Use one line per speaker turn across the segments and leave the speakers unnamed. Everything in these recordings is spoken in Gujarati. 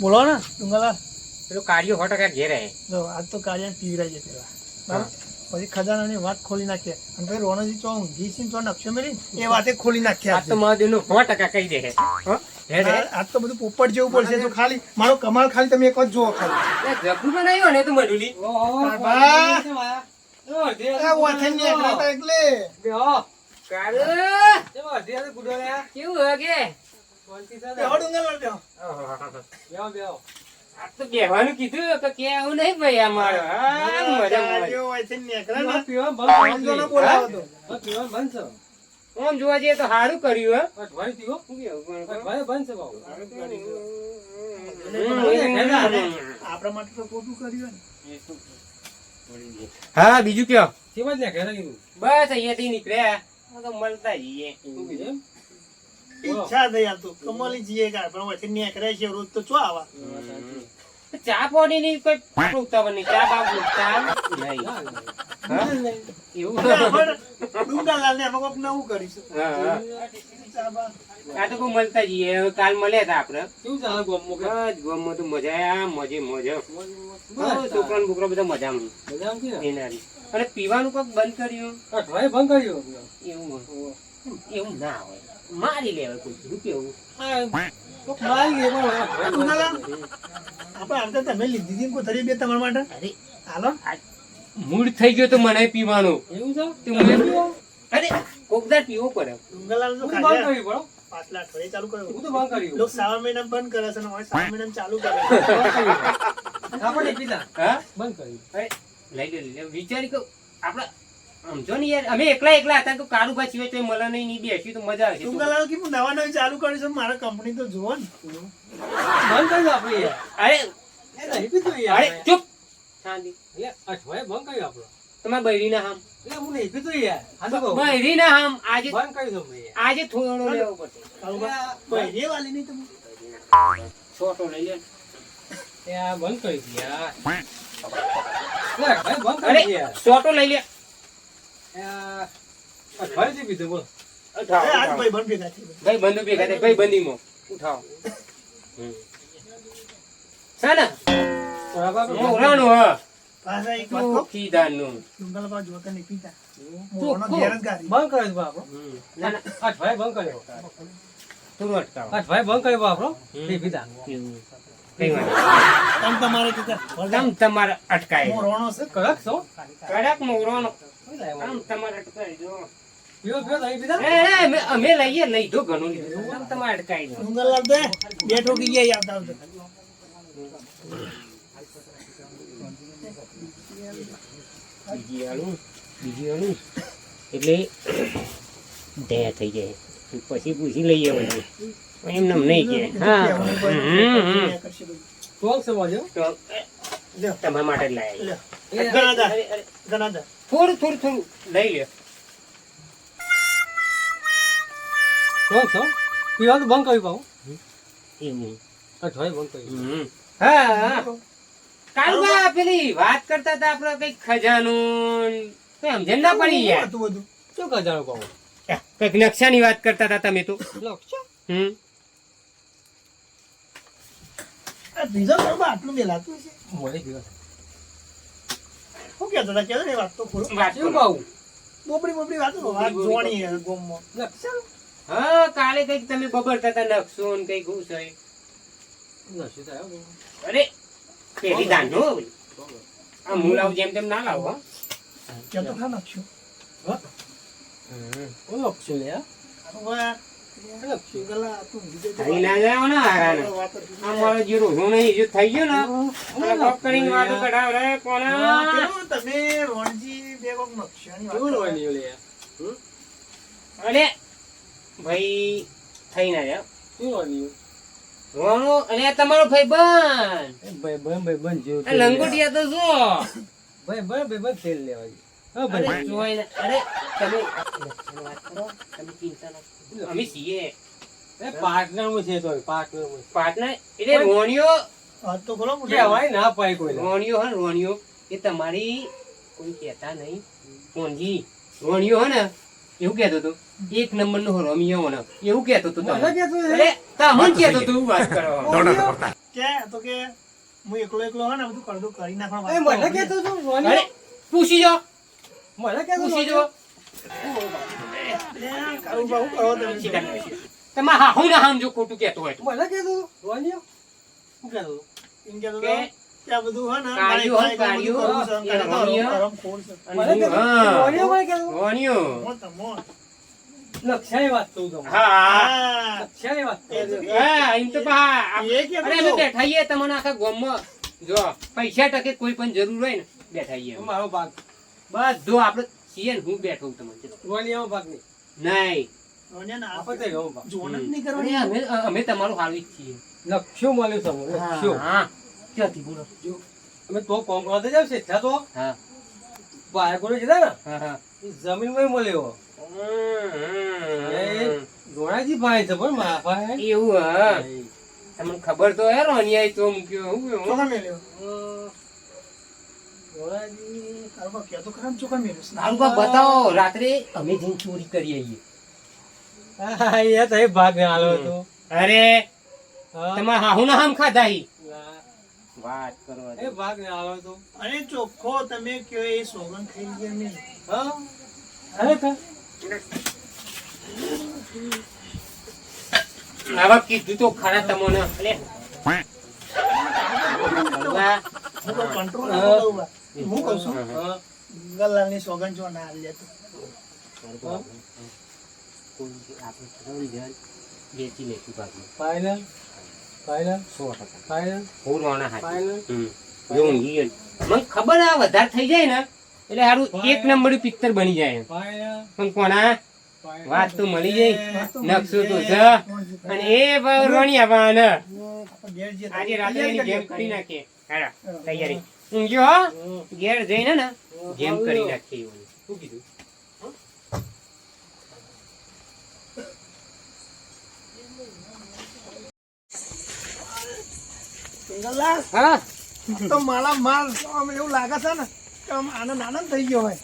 બોલો ને. ડુંગરલાલ
પેલો કાર્યો સો ટકા ઘેર
જો આજ તો કાર્યાને પીવરાઈ પેલા. બરાબર? પછી ખજાનાની વાત ખોલી નાખીએ. અને પછી રોણજી ચો ઊંઘી છે ને ચો નકશો મેલી એ વાતે ખોલી નાખીએ
આ તો મહાદેવનું સો ટકા કહી દે
આજ તો બધું પોપટ જેવું પડશે. તો ખાલી મારો કમાલ ખાલી તમે એક જ જુઓ ખાલી.
એ જબરું બનાવ્યો ને તું
એટલે.
કેવું હે કે? બેહવાનું કીધું તો નહીં ભાઈ અમારો. આમ જોવા જઈએ સારું કર્યું
આપણા માટે ખોટું કર્યું
હા બીજું કયો? બસ અહીંયાથી નીકળ્યા. મળતા જઈએ.
ઈચ્છા થઈ આ તો. કમાલી જઈએ કા પણ એક રાત છે રોજ તો ચો આવા?
ચા પોડી ની કોઈ ઉતાવળ નહીં. ચા બાપ નહીં. એવું?
કોક નવું કરીશું. ચા બા.
આ તો કોઈ મળતા જઈએ કાલ મળ્યા હતા આપડે બસ ગામમાં તો મજા આ મજે મજા. હા, છોકરા બોકરા બધા મજામાં. એનારી અને પીવાનું કોક બંધ કર્યું? એવું એવું ના હોય. મારી લેવાય કોઈ શું કેવું
ડુંગરલાલ, આપણે આમ તો તમે લીધી હતી ને બે તમારા માટે?
અરે.
હાલો.
મૂડ થઈ ગયો તો મને પીવાનું. તો મને અરે કોકદાર પીવો પડે.
ડુંગરલાલ તો ખાધા. પાછલા અઠવાડિયે ચાલુ કર્યું. લોકો શ્રાવણ મહિના બંધ કરે છે ને હવે શ્રાવણ ચાલુ કરે.
હા? લઈ લે વિચારી કહું આપડે સમજો ને યાર અમે એકલા એકલા હતા તો સિવાય તો મને નહીં નહીં બેસી તો મજા આવશે
ડુંગરલાલ કે હું નવા નવી ચાલુ કરીશ મારા કંપની તો જુઓ ને.
અરે અરે ચૂપ. શાંતિ. તમારા બૈરી ના હામ. બૈરી ના હામ. આજે આજે થોડો લેવો પડશે.
વાલી નહીં તમે.
છોટો લઈ લે. અરે છોટો લઈ લે.
બંધ ભેગા થઈ ગયા.
ભાઈ બંધુ ભેગા થાય ભાઈ બંધીમાં. ઉઠાવો. શાના? મોરાનું હ
તમારે
તમારે અટકાય.
રોણો છે?
કડક મોરવાનો આમ તમારે અટકાઈ દો. એ, એ, અમે- અમે લઈએ નહીં જો ઘણું લીધું તમારે અટકાઈ દો
ડુંગરલાલ બે બે ઠોકી ગયા આવતા આવતા.
બીજી વાળું બીજી વાળું એટલે દયા થઈ જાય. પછી પૂછી લઈએ બધું. એમ નહીં કે હા. હમ, હમ.
લ્યો,
તમારા માટે જ લાયા
લ્યો. ગણાદા, ગણાદા.
થોડું થોડું થોડું. લઈ લે એવું હમ. હા હા. કાળુબા પેલી વાત કરતા હતા આપડે કઈ ખજાનું કઈ સમજણ ના પડી યાર.
હતું બધું.
કંઈક નકશાની વાત કરતા હતા તમે તો. હમ
આ બીજો ગરબા આટલું વેલાતું હશે? શું કહેતા હતા? કહેતા ને વાત તો ખોલો.
વાત કરો.
બોબડી બોબડી વાતો વાત જોવાની છે ગોમમાં.
હા કાલે કંઈક તમે બબડતા હતા નકશો ને કંઈક હું છે અરે પેલી દાન આ હું લાવું જેમ તેમ ના લાવો હો.
તો ખા નકશો હવે શુગલા નકશો લે તો
થઈ ના થઈ ને આ કરીને વાતો કઢાવ રે કોના
તમે રોણજી બે કોક નકશાની વાત કરો.
અરે ભાઈ થઈ ના જાવ અને તમારો ભાઈ લંગોટિયા તો શું ભાઈ જોઈ ભાઈ બન ચિંતા ના કરો. અમે છીએ. પાર્ટનર એટલે રોણિયો
વાત તો ખોલો મોટા.
રોણિયો હે રોણિયો એ તમારી કોઈ કહેતા નહીં. કોણજી રોણિયો હે ને એવું કહેતો હતો એક નંબર નો રોમિયો ને એવું કહેતો હતો
તમે.
તમને.
કહેતો
એવું વાત કરો.
કે તો કે હું એકલો એકલો હે ને બધું કરડું કરી નાખવા
એ મને કહેતો હતો,
અરે પૂછી જો
મને હતો,
પૂછી જો
હું.
ના ખોટું હોય
મને રોનિયો? શું
કે
કે બધું હોય ને,
હોય.
રોનિયો?
રોનિયો.
વાત કહું તમને.
હા
હા.
વાત કહું.
એ તો કે-
હા, એમ તો બા, આપ-
એ કહેતો
અરે અમે
હતો.
તમને આખા ગામમાં જો પૈસા ટકે કોઈ પણ જરૂર હોય ને બેઠા
મારો ભાગ
બધું આપણે છીએ ને હું બેઠો છું તમને ચલો.
ભાગ નહીં
નહીં.
રોનિયા ના
આપણે તો એવો ભાગ.
જોન જ નહીં
અરે
કરવાની.
અમે અમે તમારું હારું જ છીએ.
લક્ષ્યો મળ્યો છે મને, લક્ષ્યો.
હા. ક્યાંથી બોલો?
અમે તો કોમ કરવા તો જાવ છે તો.
હા.
બાળકોને જતા ને
હા હા.
મળ્યો. એ ભાઈ છે પણ મારા ભાઈ.
એવું હા. તમને ખબર તો હે રોનિયા તો મૂક્યો હું
મેલ્યો.
ધોળાજી
કાળુબા કહેતો ખરા ને ચોખા મેલ્યો.
સારું બા બતાવો રાત્રે અમે જઈને ચોરી કરી આવીએ.
એ ભાગ હાલો હતો.
અરે તમારા હાહુ ના હામ ખાધા વાત કરો
એ ભાગ ને હાલો હતો.
અને ચોખ્ખો તમે કયો એ સોગન ખાઈ ગયા નહીં.
હા? ખરેખર
આવા કીધું તો ખરા તમને. બા,
હું તો control ના
હા.
કરું બા. હું. કહું છું ગલ્લાની સોગન જો ના હાલ લેતો.
કોઈ આપણે ત્રણ જણ વેચી લેશું ભાગમાં
ફાઇનલ ફાઇનલ
સો ટકા.
ફાઇનલ
હું રોણા હાથ
ફાઇનલ
જો ઊંઘી ગયો. મને ખબર આ વધારે થઈ જાય ને એટલે સારું એક નંબર પિક્ચર બની જાય. પણ કોના વાત તો મળી જાય. નકશો તો છે અને એ રોણી રોણિયા બા ને
આપણે ઘેર જઈએ તો
આજે રાત્રે ગેમ કરી નાખીએ. તૈયારી. ઊંઘ્યો ઘેર જઈને ને જેમ કરી નાખી એવું. શું કીધું? હા.
તો મારા માલ આમ એવું લાગે છે ને કે આમ આનંદ આનંદ થઈ ગયો હોય.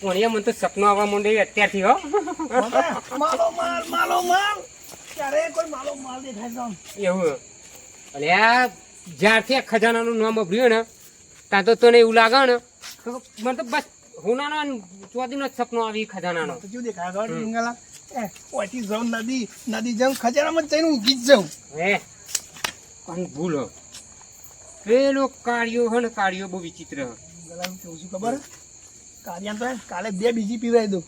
કોણિયા મને તો સપનું આવવા માંડ્યું અત્યારથી હો.
માલો માલ માલો માલ. ક્યારે કોઈ માલો માલ દેખાય આમ.
એવું. અને આ જ્યારથી આ ખજાનાનું નામ અભર્યું ને ત્યાં તો તને એવું લાગે ને મને તો બસ હુનાનો ચોથીનો જ સપનો આવી ખજાનાનો.
છે, પિંગલા? એ, ઓયથી જાઉં નદી નદી જાઉં ખજાનામાં જ જઈને ઊંઘી જ જાઉં.
હે? પણ ભૂલો? પેલો કાર્યો હે ને કાર્યો બહુ વિચિત્ર હે.
ગલાનું કેવું છું ખબર? છે? તો કાલે બે બીજી પીવાય દઉં.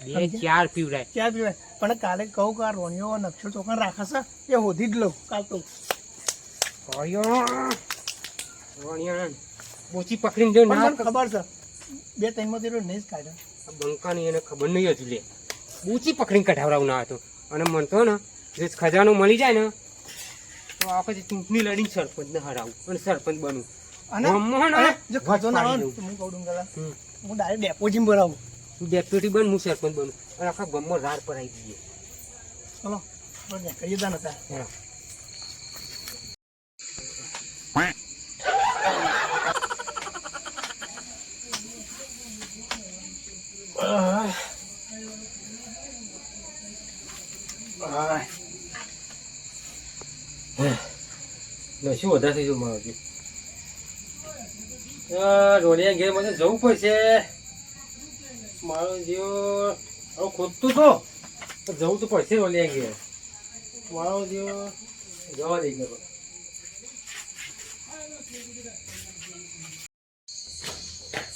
બે ચાર પીવડાય
ચાર પીવરાય. પણ કાલે કહું કે આ રોણિયો નકશો ચોકન રાખશે એ હોધી જ લઉં કાલ તો.
રોણિયા બોચી પકડીને જો ના
ખબર છે. બે ત્રણમાં તેરો નહીં જ કાઢે.
બંકાની એને ખબર નહીં હજુ લે. બોચી પકડીને કઢાવડાવું ના હતો. અને મન તો ને જે ખજાનો મળી જાય ને તો આપણે ચૂંટણી લડીને સરપંચને હરાવું અને સરપંચ બનવું
અને જો
વાત
ખજો ના આવે ને હું કહું ડુંગરા હું ડાયરેક્ટ ડેપોઝિટ ભરાવું.
તું ડેપ્યુટી બન હું સરપંચ બનું. અને આખા ગામમાં પર આવી દઈએ
ચલો કરીએ તા નતા
હા.
શું વધારે થઈ મારું રોડિયા ઘેર મને જવું પડશે. મારો જીવ, હવે ખોદતું તો. તો જવું તો પડશે રોડિયા ઘેર. મારો જીવ, જવા દઈ ગયો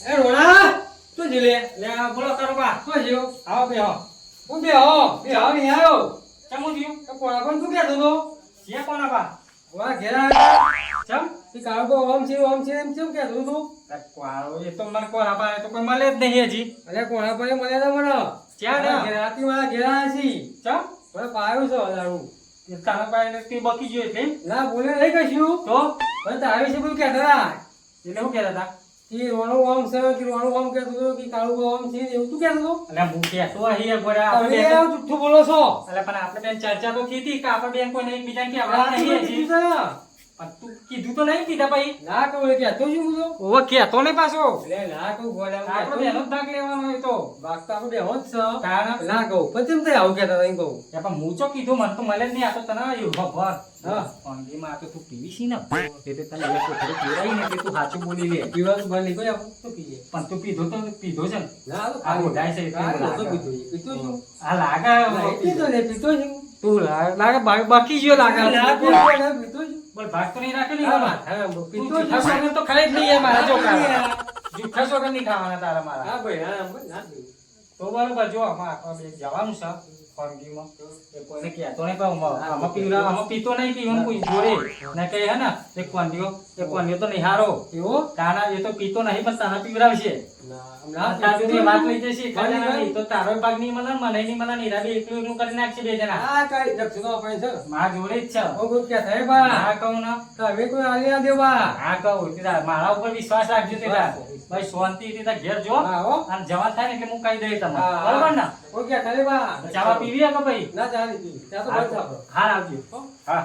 એ રોણા શું જીલે લે? બોલો તારો બા, શું જીવ આવો બે હો હું બે હો બે હો નહીં આવ્યો. ચમ જીવ તો કોણા કોણ શું કહેતો તો છે કોના બા વાહ ઘેરા ચમ ઈ કાળો ઓમ છે ઓમ છે એમ કેમ કે તું
કોળો એ તો મને કોળા પાડે તો કોઈ મળે જ નહીં હજી.
અરે કોણા પર મને તો મને.
ક્યાં ના?
ઘેરાતી વાળા ઘેરા છી
ચમ?
મને પાયું છે
તારા. તે બકી ગયો એટલે
ના બોલે નહીં કશું.
તો?
મને છે વિશે બધું કહેતા હતા.
એટલે શું કહેતા હતા?
કે રોણું છે કે રોણું ઓમ કહેતો હતો કે કાળું ઓમ છે એવું તું કહેતો હતો?
એટલે હું કહેતો અહીં આપણે
જુઠ્ઠું બોલો છો.
એટલે પણ આપણે બેન ચર્ચા તો થઈ હતી કે આપણે બેન કોઈ નહીં બીજાને
કે
કહેવાના નહીં તું કીધું તો નહીં કીધા ભાઈ.
ના કહું
ઓવે કહેતો પાછો.
એટલે ના કહું ગોળા
આપણો બેનો ભાગ લેવાનો હોય તો.
ભાગ તો આપણે બેહો જ છે.
તારા
ના કહું પછી કેમ આવું કહેતા નહીં કહું?
એ પણ હું ચો કીધું મને તો મળે જ નહીં આ તો તને આવ્યું ખબર
હા.
ઓનલીમાં આ તો તું પીવીસી ને? તે તે તને એક વખત પીવડાવી ને તે તું સાચું બોલી લે.
પીવાનું બંધ નહીં કોઈ તો પીએ
પણ તું પીધો તો પીધો છે ને.
આ
છે લાગે.
પીધું છે. છું.
આ લાગે
પીધો ને પીધો છું.
તું લાગે બાકી ગયો લાગે?
પીધો છું.
બોલ ભાગ તો નહીં રાખે ને
હા, હા,
તું ખાઈ જ નહીં મારા છોકરા જુઠ્ઠા સોગંદ નહીં ખાવાના તારા મારા.
હા ભાઈ હા ના
તો બરોબર જો આમાં આપણે બે જવાનું છે ફોર્મગીમાં એ કોઈને કહેતો નહીં પણ આમાં- પીવડા આમાં પીતો નહીં પીવાનું કોઈ જોડે. ને કહે હે ને એક કોંડીઓ એક કોંડીઓ તો નહીં હારો.
એવો?
તાના એ તો પીતો નહીં પણ તાના પીવડાવશે. મારા ઉપર વિશ્વાસ રાખજો ભાઈ શાંતિ ઘેર જો. અને જવા થાય ને એટલે હું કહી દઈ તમને. બરાબર ને? ચાવા પીવી ભાઈ?
ના ચાલી
હા આવજો. હા.